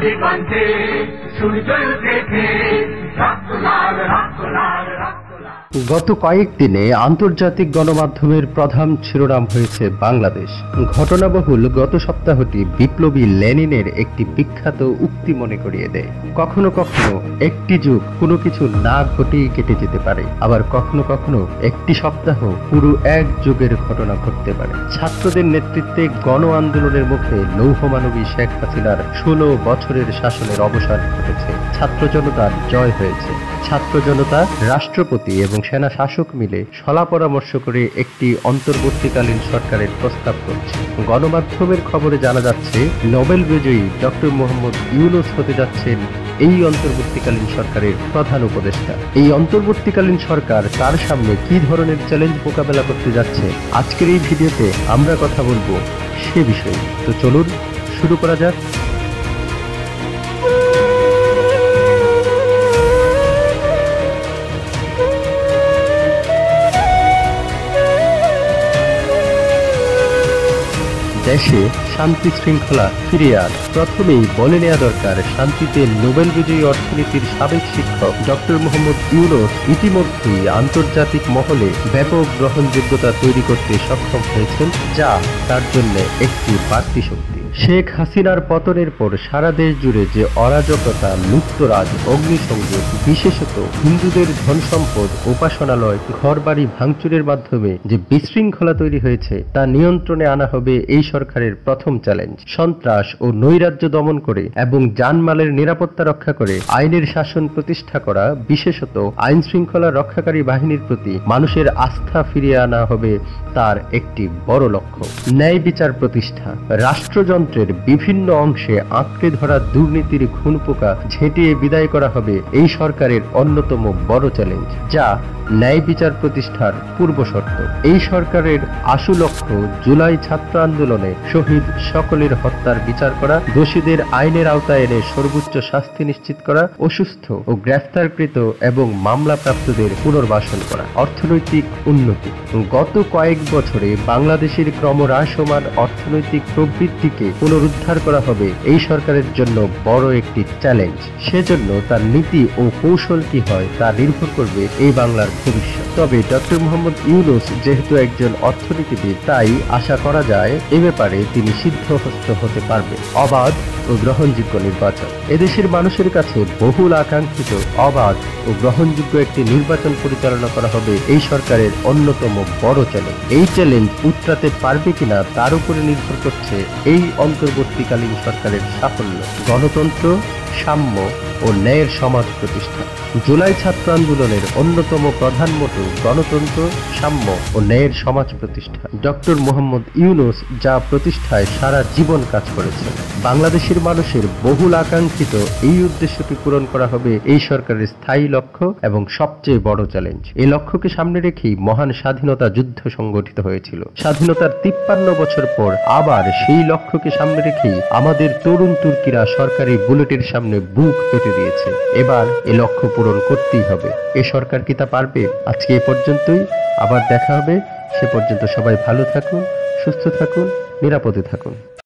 de Pante, su dulce fe. গত কয়েকদিনে আন্তর্জাতিক গণমাধ্যমের প্রধান শিরোনাম হয়েছে বাংলাদেশ। ঘটনাবহুল গত সপ্তাহটি বিপ্লবী লেনিনের একটি বিখ্যাত উক্তি মনে করিয়ে দেয়। কখনো কখনো একটি যুগ কোনো কিছু না ঘটেই কেটে যেতে পারে। আবার কখনো কখনো একটি সপ্তাহ পুরো এক যুগের ঘটনা ঘটতে পারে। ছাত্রদের নেতৃত্বে গণ আন্দোলনের মুখে লৌহমানবী শেখ হাসিনার ষোলো বছরের শাসনের অবসান ঘটেছে। ছাত্র জনতার জয় হয়েছে। ছাত্র জনতা, রাষ্ট্রপতি এবং সেনা শাসক মিলে সলা পরামর্শ করে একটি অন্তর্বর্তীকালীন সরকারের প্রস্তাব করছে। গণমাধ্যমের খবরে জানা যাচ্ছে, নোবেল বিজয়ী ডক্টর মোহাম্মদ ইউনুস হতে যাচ্ছেন এই অন্তর্বর্তীকালীন সরকারের প্রধান উপদেষ্টা। এই অন্তর্বর্তীকালীন সরকার তার সামনে কি ধরনের চ্যালেঞ্জ মোকাবেলা করতে যাচ্ছে, আজকের এই ভিডিওতে আমরা কথা বলব সে বিষয়ে। তো চলুন, শুরু করা যাক। দেশে শান্তি শৃঙ্খলা ফিরিয়ে আন। প্রথমেই বলে নেওয়া দরকার, শান্তিতে নোবেল বিজয়ী অর্থনীতির সাবেক শিক্ষক ডক্টর মোহাম্মদ ইউনুস ইতিমধ্যেই আন্তর্জাতিক মহলে ব্যাপক গ্রহণযোগ্যতা তৈরি করতে সক্ষম হয়েছেন, যা তার জন্য একটি বাড়তি শক্তি। শেখ হাসিনার পতনের পর সারা দেশ জুড়ে যে অরাজকতা, লুপ্তরাজ, অগ্নিসংযোগ, বিশেষত হিন্দুদের ধন সম্পদ উপাসনালয়, ঘরবাড়ি ভাঙচুরের মাধ্যমে যে বিশৃঙ্খলা তৈরি হয়েছে, তা নিয়ন্ত্রণে আনা হবে এই সরকারের প্রথম চ্যালেঞ্জ। সন্ত্রাস ও নৈরাজ্য দমন করে এবং জানমালের নিরাপত্তা রক্ষা করে আইনের শাসন প্রতিষ্ঠা করা, বিশেষত আইন শৃঙ্খলা রক্ষাকারী বাহিনীর প্রতি মানুষের আস্থা ফিরিয়ে আনা হবে, তার একটি বড় লক্ষ্য। ন্যায় বিচার প্রতিষ্ঠা। রাষ্ট্রযন্ত্রের বিভিন্ন অংশে আঁকড়ে ধরা দুর্নীতির খুনপোকা ঝেঁটিয়ে বিদায় করা হবে এই সরকারের অন্যতম বড় চ্যালেঞ্জ, যা ন্যায় বিচার প্রতিষ্ঠার পূর্ব শর্ত। এই সরকারের আশু লক্ষ্য জুলাই ছাত্র আন্দোলনে শহীদ সকলের হত্যার বিচার করা, দোষীদের আইনের আওতায় এনে সর্বোচ্চ শাস্তি নিশ্চিত করা, অসুস্থ ও গ্রেফতারকৃত এবং মামলাপ্রাপ্তদের পুনর্বাসন করা। অর্থনৈতিক উন্নতি। গত কয়েক বছরে বাংলাদেশের ক্রমহ্রাসমান অর্থনৈতিক প্রবৃদ্ধিকে পুনরুদ্ধার করা হবে এই সরকারের জন্য বড় একটি চ্যালেঞ্জ। সেজন্য তার নীতি ও কৌশল কি হয় তা নির্ভর করবে এই বাংলার ভবিষ্যৎ। তবে ডক্টর মোহাম্মদ ইউনুস যেহেতু একজন অর্থনীতিবিদ, তাই আশা করা যায় এ ব্যাপারে তিনি সিদ্ধহস্ত হতে পারবে। অবাধ ও গ্রহণযোগ্য নির্বাচন। এদেশের মানুষের কাছে বহুল আকাঙ্ক্ষিত অবাধ ও গ্রহণযোগ্য একটি নির্বাচন পরিচালনা করা হবে এই সরকারের অন্যতম বড় চ্যালেঞ্জ। এই চ্যালেঞ্জ উত্তরাতে পারবে কিনা তার উপরে নির্ভর করছে এই অন্তর্বর্তীকালীন সরকারের সাফল্য। গণতন্ত্র, সাম্য ও ন্যায়ের সমাজ প্রতিষ্ঠা। জুলাই ছাত্র আন্দোলনের অন্যতম প্রধান মোটর গণতন্ত্র, সাম্য ও ন্যায়ের সমাজ প্রতিষ্ঠা। ডক্টর মোহাম্মদ ইউনুস যা প্রতিষ্ঠায় সারা জীবন কাজ করেছেন। বাংলাদেশের মানুষের বহুল আকাঙ্ক্ষিত এই উদ্দেশ্যটি পূরণ করা হবে এই সরকারের স্থায়ী লক্ষ্য এবং সবচেয়ে বড় চ্যালেঞ্জ। এই লক্ষ্যকে সামনে রেখেই মহান স্বাধীনতা যুদ্ধ সংগঠিত হয়েছিল। স্বাধীনতার তিপ্পান্ন বছর পর আবার সেই লক্ষ্যকে সামনে রেখেই আমাদের তরুণ তুর্কিরা সরকারি বুলেটের সামনে বুক পেতে দিয়েছে। এবার এ লক্ষ্য পূরণ করতেই হবে। এ সরকার কি তা পারবে? আজকে এ পর্যন্তই। আবার দেখা হবে। সে পর্যন্ত সবাই ভালো থাকুন, সুস্থ থাকুন, নিরাপদে থাকুন।